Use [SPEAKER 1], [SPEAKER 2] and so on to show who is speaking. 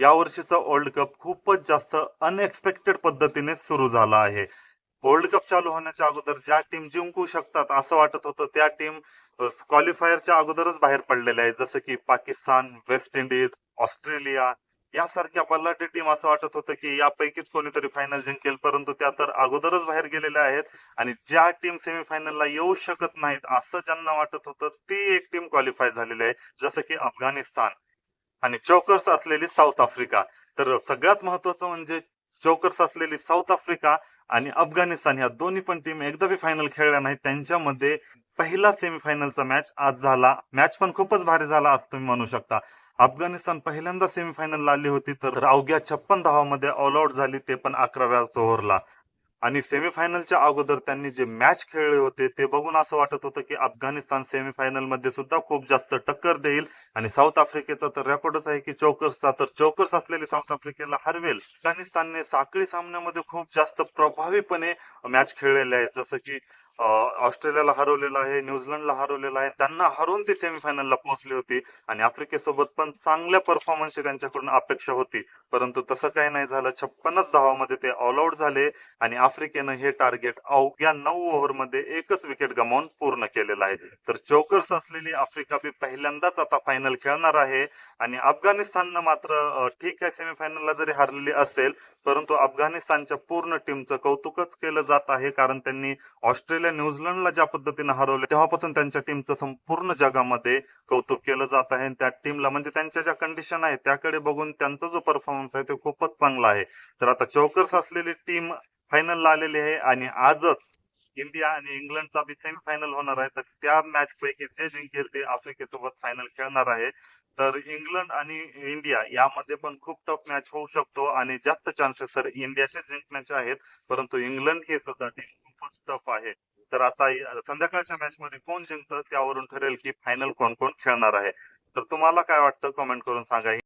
[SPEAKER 1] यावर्षीचा world cup खूपच जास्त अनएक्सपेक्टेड पद्धतीने सुरू झाला आहे. वर्ल्ड कप चालू होण्याच्या अगोदर ज्या टीम जिंकू शकतात असं वाटत होतं त्या टीम क्वालिफायरच्या अगोदरच बाहेर पडलेल्या आहेत. जसं की पाकिस्तान वेस्ट इंडिज ऑस्ट्रेलिया यासारख्या बलाढ्य टीम असं वाटत होतं की यापैकीच कोणीतरी फायनल जिंकेल. परंतु त्या तर अगोदरच बाहेर गेलेल्या आहेत आणि ज्या टीम सेमीफायनलला येऊ शकत नाहीत असं ज्यांना वाटत होतं ती एक टीम क्वालिफाय झालेली आहे. जसं की अफगाणिस्तान. आणि चोकर्स असलेली साऊथ आफ्रिका. तर सगळ्यात महत्वाचं म्हणजे चोकर्स असलेली साऊथ आफ्रिका आणि अफगाणिस्तान ह्या दोन्ही पण टीम एकदा बी फायनल खेळल्या नाहीत. त्यांच्यामध्ये पहिला सेमीफायनलचा मॅच आज झाला. मॅच पण खूपच भारी झाला आज तुम्ही म्हणू शकता. अफगाणिस्तान पहिल्यांदा सेमीफायनलला आली होती तर अवघ्या छप्पन धावामध्ये ऑल आउट झाली ते पण अकराव्या ओव्हरला. आणि सेमीफायनलच्या अगोदर त्यांनी जे मॅच खेळले होते ते बघून असं वाटत होतं की अफगाणिस्तान सेमीफायनलमध्ये सुद्धा खूप जास्त टक्कर देईल. आणि साऊथ आफ्रिकेचा तर रेकॉर्डच आहे की चौकर्सचा तर चौकर्स असलेली साऊथ आफ्रिकेला हरवेल. अफगाणिस्तानने साखळी सामन्यामध्ये खूप जास्त प्रभावीपणे मॅच खेळलेले आहेत. जसं की ऑस्ट्रेलियाला हरवलेलं आहे न्यूझीलंडला हरवलेलं आहे. त्यांना हरवून ती सेमीफायनलला पोहोचली होती आणि आफ्रिकेसोबत पण चांगल्या परफॉर्मन्सची त्यांच्याकडून अपेक्षा होती. परंतु तसं काही नाही झालं. छप्पनच धावामध्ये ते ऑल आउट झाले आणि आफ्रिकेनं हे टार्गेट अवघ्या नऊ ओव्हरमध्ये एकच विकेट गमावून पूर्ण केलेलं आहे. तर चोकर्स असलेली आफ्रिका बी पहिल्यांदाच आता फायनल खेळणार आहे. आणि अफगाणिस्ताननं मात्र ठीक आहे सेमीफायनलला जरी हरलेली असेल परंतु अफगाणिस्तानच्या पूर्ण टीमचं कौतुकच केलं जात आहे कारण त्यांनी ऑस्ट्रेलिया न्यूझीलंडला ज्या पद्धतीने हरवले तेव्हापासून त्यांच्या टीमचं संपूर्ण जगामध्ये कौतुक केलं जात आहे. त्या टीमला म्हणजे त्यांच्या ज्या कंडिशन आहे त्याकडे बघून त्यांचा जो परफॉर्मन्स आहे तो खूपच चांगला आहे. तर आता चौकर्स असलेली टीम फायनलला आलेली आहे आणि आजच इंडिया आणि इंग्लंडचा बी सेमीफायनल होणार आहे. तर त्या मॅच पैकी जे जिंकेल ते आफ्रिकेसोबत फायनल खेळणार आहे. तर इंग्लंड आणि इंडिया यामध्ये पण खूप टफ मॅच होऊ शकतो आणि जास्त चान्सेस तर इंडियाचे जिंकण्याचे आहेत. परंतु इंग्लंड ही सुद्धा टीम खूपच टफ आहे. तर आता संध्याकाळच्या मॅच मध्ये कोण जिंकतं त्यावरून ठरेल की फायनल कोण कोण खेळणार आहे. तर तुम्हाला काय वाटतं? कमेंट करून सांगा.